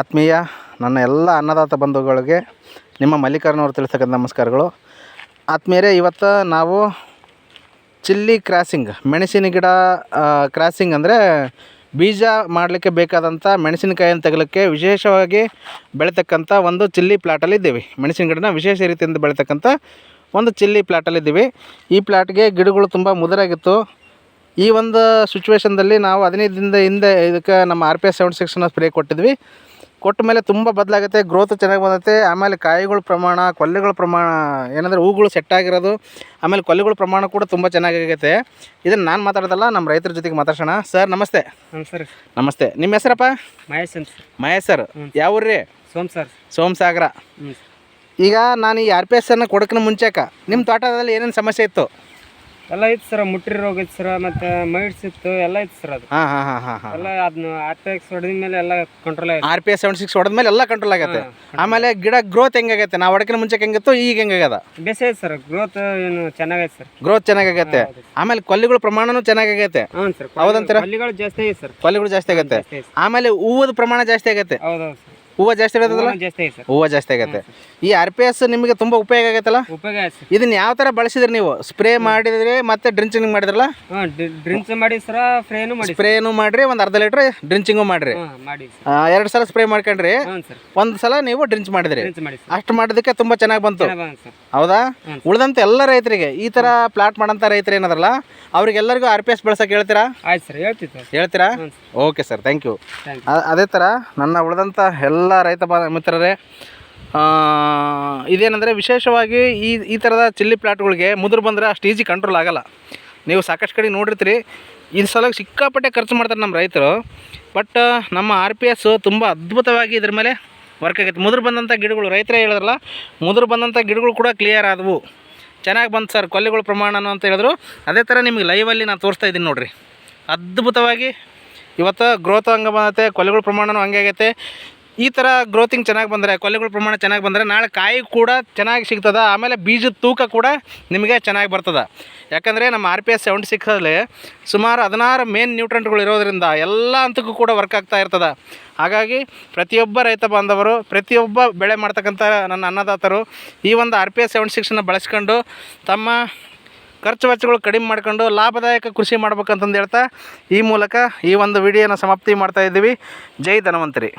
ಆತ್ಮೀಯ, ನನ್ನ ಎಲ್ಲ ಅನ್ನದಾತ ಬಂಧುಗಳಿಗೆ, ನಿಮ್ಮ ಮಲ್ಲಿಕಾರ್ಜುನವ್ರು ತಿಳಿಸ್ತಕ್ಕಂಥ ನಮಸ್ಕಾರಗಳು. ಆತ್ಮೀಯರೇ, ಇವತ್ತು ನಾವು ಚಿಲ್ಲಿ ಕ್ರಾಸಿಂಗ್, ಮೆಣಸಿನ ಗಿಡ ಕ್ರಾಸಿಂಗ್ ಅಂದರೆ ಬೀಜ ಮಾಡಲಿಕ್ಕೆ ಬೇಕಾದಂಥ ಮೆಣಸಿನಕಾಯಿಯನ್ನು ತೆಗಲಿಕ್ಕೆ ವಿಶೇಷವಾಗಿ ಬೆಳೀತಕ್ಕಂಥ ಒಂದು ಚಿಲ್ಲಿ ಪ್ಲಾಟಲ್ಲಿ ಇದ್ದೀವಿ. ಮೆಣಸಿನ ಗಿಡನ ವಿಶೇಷ ರೀತಿಯಿಂದ ಬೆಳೀತಕ್ಕಂಥ ಒಂದು ಚಿಲ್ಲಿ ಪ್ಲಾಟಲ್ಲಿ ಇದ್ದೀವಿ. ಈ ಪ್ಲಾಟ್ಗೆ ಗಿಡಗಳು ತುಂಬ ಮುದುರಾಗಿತ್ತು. ಈ ಒಂದು ಸಿಚುವೇಶನ್ದಲ್ಲಿ ನಾವು ಹದಿನೈದು ದಿನದ ಹಿಂದೆ ಇದಕ್ಕೆ ನಮ್ಮ ಆರ್ ಪಿ ಎಸ್ ಸೆವೆಂಟಿ ಸಿಕ್ಸ್ನ ಸ್ಪ್ರೇ ಕೊಟ್ಟಿದ್ವಿ. ಕೊಟ್ಟ ಮೇಲೆ ತುಂಬ ಬದಲಾಗುತ್ತೆ ಗ್ರೋತ್ ಚೆನ್ನಾಗಿ ಬಂದೈತೆ. ಆಮೇಲೆ ಕಾಯಿಗಳ ಪ್ರಮಾಣ ಕೊಲ್ಲೆಗಳ ಪ್ರಮಾಣ ಏನಂದರೆ ಹೂಗಳು ಸೆಟ್ ಆಗಿರೋದು ಆಮೇಲೆ ಕೊಲ್ಲೆಗಳ ಪ್ರಮಾಣ ಕೂಡ ತುಂಬ ಚೆನ್ನಾಗಾಗೈತೆ. ಇದನ್ನು ನಾನು ಮಾತಾಡೋದಲ್ಲ ನಮ್ಮ ರೈತರ ಜೊತೆಗೆ ಮಾತಾಡ್ಸೋಣ. ಸರ್ ನಮಸ್ತೆ. ಸರ್ ನಮಸ್ತೆ. ನಿಮ್ಮ ಹೆಸರಪ್ಪ? ಮಹೇಶ್ ಅಂತ ಮಹೇಶ್ ಸರ್. ಯಾವ ಊರ್ರಿ ಸೋಮ್ ಸರ್. ಸೋಮಸಾಗರ. ಈಗ ನಾನು ಈ ಆರ್ ಪಿ ಎಸ್ ಅನ್ನು ಕೊಡೋಕ್ಕಿಂತ ಮುಂಚೆಕ ನಿಮ್ಮ ತೋಟದಲ್ಲಿ ಏನೇನು ಸಮಸ್ಯೆ ಇತ್ತು? ಎಲ್ಲ ಇತ್ತು ಸರ್ ಮುಟ್ರಿ ರೋಗ ಇತ್ತು ಸರ್ ಮತ್ತೆ ಮೈಡ್ಸ್ ಇತ್ತು ಎಲ್ಲ ಇತ್ತು ಸರ್ ಅದು. ಹಾಂ ಹಾಂ ಹಾಂ ಹಾಂ ಹಾಂ. ಎಲ್ಲ ಅದನ್ನ ಆರ್ಟೆಕ್ಸ್ ಹೊಡೆದ ಮೇಲೆ ಎಲ್ಲ ಕಂಟ್ರೋಲ್ ಆಯ್ತು R P S seven six ಹೊಡೆದ್ಮೇಲೆ ಎಲ್ಲ ಕಂಟ್ರೋಲ್ ಆಗತ್ತೆ ಆಮೇಲೆ ಗಿಡ ಗ್ರೋತ್ ಹೆಂಗಾಗತ್ತೆ ನಾವು ಹೊಡಕಿನ ಮುಂಚೆ ಹೆಂಗಿತ್ತು ಈಗ ಹೆಂಗಾಗದ ಬೇಸೆ ಐತೆ ಸರ್ ಗ್ರೋತ್ ಏನು ಚೆನ್ನಾಗೈತೆ ಸರ್. ಗ್ರೋತ್ ಚೆನ್ನಾಗಾಗತ್ತೆ ಆಮೇಲೆ ಕೊಲ್ಲಿಗಳ ಪ್ರಮಾಣನೂ ಚೆನ್ನಾಗಾಗತ್ತೆ ಹ್ಞೂ ಸರ್ ಹೌದಂತೀರ? ಕೊಲ್ಲಿಗಳು ಜಾಸ್ತಿ ಐತೆ ಸರ್. ಕೊಲ್ಲಿಗಳು ಜಾಸ್ತಿ ಆಗತ್ತೆ ಆಮೇಲೆ ಹೂವದ ಪ್ರಮಾಣ ಜಾಸ್ತಿ ಆಗತ್ತೆ ಹೌದೌದು ಸರ್. ಹೂವು ಜಾಸ್ತಿ ಇರೋದಲ್ಲ? ಹೂವು ಜಾಸ್ತಿ ಐತೆ ಸರ್. ಹೂವು ಜಾಸ್ತಿ ಆಗತ್ತೆ. ಈ ಆರ್ ಪಿ ಎಸ್ ನಿಮಗೆ ತುಂಬ ಉಪಯೋಗ ಆಗತ್ತಲ್ಲ ಉಪಯೋಗ ಆಯ್ತು ಸರ್. ಇದನ್ನ ಯಾವ ಥರ ಬಳಸಿದ್ರಿ ನೀವು? ಸ್ಪ್ರೇ ಮಾಡಿದ್ರಿ ಮತ್ತೆ ಡ್ರಿಂಚಿಂಗ್ ಮಾಡಿದ್ರಲ್ಲ? ಹಾಂ ಡ್ರಿಂಕ್ಸ್ ಮಾಡಿ ಸರ್ ಫ್ರೇನು ಮಾಡಿ ಸ್ಪ್ರೇನು ಮಾಡ್ರಿ ಒಂದು ಅರ್ಧ ಲೀಟ್ರ್ ಡ್ರಿಂಚಿಂಗು ಮಾಡ್ರಿ. ಹಾಂ ಮಾಡಿ ಸರ್. ಎರಡು ಸಲ ಸ್ಪ್ರೇ ಮಾಡ್ಕೊಂಡ್ರಿ. ಹ್ಞೂ ಸರ್. ಒಂದು ಸಲ ನೀವು ಡ್ರಿಂಚ್ ಮಾಡಿದ್ರಿ. ಡ್ರಿಂಕ್ಸ್ ಮಾಡಿ ಸರ್. ಅಷ್ಟು ಮಾಡೋದಕ್ಕೆ ತುಂಬ ಚೆನ್ನಾಗಿ ಬಂತು. ಚೆನ್ನಾಗಿ ಬಂದ ಸರ್. ಹೌದಾ. ಉಳಿದಂತ ಎಲ್ಲ ರೈತರಿಗೆ ಈ ಥರ ಪ್ಲಾಟ್ ಮಾಡಂತ ರೈತರು ಏನಾದ್ರಲ್ಲ ಅವ್ರಿಗೆಲ್ಲರಿಗೂ ಆರ್ ಪಿ ಎಸ್ ಬಳಸಕ್ಕೆ ಹೇಳ್ತೀರಾ? ಆಯ್ತು ಸರ್ ಹೇಳ್ತೀವಿ ಸರ್. ಹೇಳ್ತೀರಾ? ಓಕೆ ಸರ್ ಥ್ಯಾಂಕ್ ಯು ಅದೇ ಥರ ನನ್ನ ಉಳಿದಂಥ ಎಲ್ಲ ರೈತ ಬಾ ಮಿತ್ರರೇ ಇದೇನೆಂದರೆ ವಿಶೇಷವಾಗಿ ಈ ಈ ಥರದ ಚಿಲ್ಲಿ ಪ್ಲಾಟ್ಗಳಿಗೆ ಮುದುರು ಬಂದರೆ ಅಷ್ಟು ಈಜಿ ಕಂಟ್ರೋಲ್ ಆಗೋಲ್ಲ. ನೀವು ಸಾಕಷ್ಟು ಕಡೆ ನೋಡಿರ್ತೀರಿ ಇದು ಸಲ ಸಿಕ್ಕಾಪಟ್ಟೆ ಖರ್ಚು ಮಾಡ್ತಾರೆ ನಮ್ಮ ರೈತರು. ಬಟ್, ನಮ್ಮ ಆರ್ ಪಿ ಎಸ್ ತುಂಬ ಅದ್ಭುತವಾಗಿ ಇದ್ರ ಮೇಲೆ ವರ್ಕ್ ಆಗೈತೆ. ಮುದುರು ಬಂದಂಥ ಗಿಡಗಳು, ರೈತರೇ ಹೇಳಿದ್ರಲ್ಲ, ಮುದುರು ಬಂದಂಥ ಗಿಡಗಳು ಕೂಡ ಕ್ಲಿಯರ್ ಆದವು. ಚೆನ್ನಾಗಿ ಬಂತು ಸರ್, ಕೊಲ್ಲಿಗಳ ಪ್ರಮಾಣ ಅಂತ ಹೇಳಿದ್ರು. ಅದೇ ಥರ ನಿಮಗೆ ಲೈವಲ್ಲಿ ನಾನು ತೋರಿಸ್ತಾ ಇದ್ದೀನಿ ನೋಡಿರಿ. ಅದ್ಭುತವಾಗಿ ಇವತ್ತು ಗ್ರೋತ್ ಹಂಗೆ ಬಂದೈತೆ ಕೊಲೆಗಳ ಪ್ರಮಾಣವೂ ಹಂಗೆ ಆಗೈತೆ. ಈ ಥರ ಗ್ರೋತಿಂಗ್ ಚೆನ್ನಾಗಿ ಬಂದರೆ ಕೊಲೆಗಳ ಪ್ರಮಾಣ ಚೆನ್ನಾಗಿ ಬಂದರೆ ನಾಳೆ ಕಾಯಿ ಕೂಡ ಚೆನ್ನಾಗಿ ಸಿಗ್ತದೆ, ಆಮೇಲೆ ಬೀಜದ ತೂಕ ಕೂಡ ನಿಮಗೆ ಚೆನ್ನಾಗಿ ಬರ್ತದೆ. ಯಾಕಂದರೆ ನಮ್ಮ ಆರ್ ಪಿ ಎಸ್ ಸೆವೆಂಟಿ ಸಿಕ್ಸಲ್ಲಿ ಸುಮಾರು ಹದಿನಾರು ಮೇನ್ ನ್ಯೂಟ್ರೆಂಟ್ಗಳು ಇರೋದ್ರಿಂದ ಎಲ್ಲ ಹಂತಕ್ಕೂ ಕೂಡ ವರ್ಕ್ ಆಗ್ತಾ ಇರ್ತದೆ. ಹಾಗಾಗಿ ಪ್ರತಿಯೊಬ್ಬ ರೈತ ಬಾಂಧವರು, ಪ್ರತಿಯೊಬ್ಬ ಬೆಳೆ ಮಾಡ್ತಕ್ಕಂಥ ನನ್ನ ಅನ್ನದಾತರು, ಈ ಒಂದು ಆರ್ ಪಿ ಎಸ್ ಸೆವೆಂಟಿ ಸಿಕ್ಸನ್ನು ಬಳಸ್ಕೊಂಡು ತಮ್ಮ ಖರ್ಚು ವೆಚ್ಚಗಳು ಕಡಿಮೆ ಮಾಡ್ಕೊಂಡು ಲಾಭದಾಯಕ ಕೃಷಿ ಮಾಡ್ಬೇಕಂತಂದು ಹೇಳ್ತಾ ಈ ಮೂಲಕ ಈ ಒಂದು ವಿಡಿಯೋನ ಸಮಾಪ್ತಿ ಮಾಡ್ತಾ ಇದ್ದೀವಿ. ಜೈ ಧನ್ವಂತರಿ.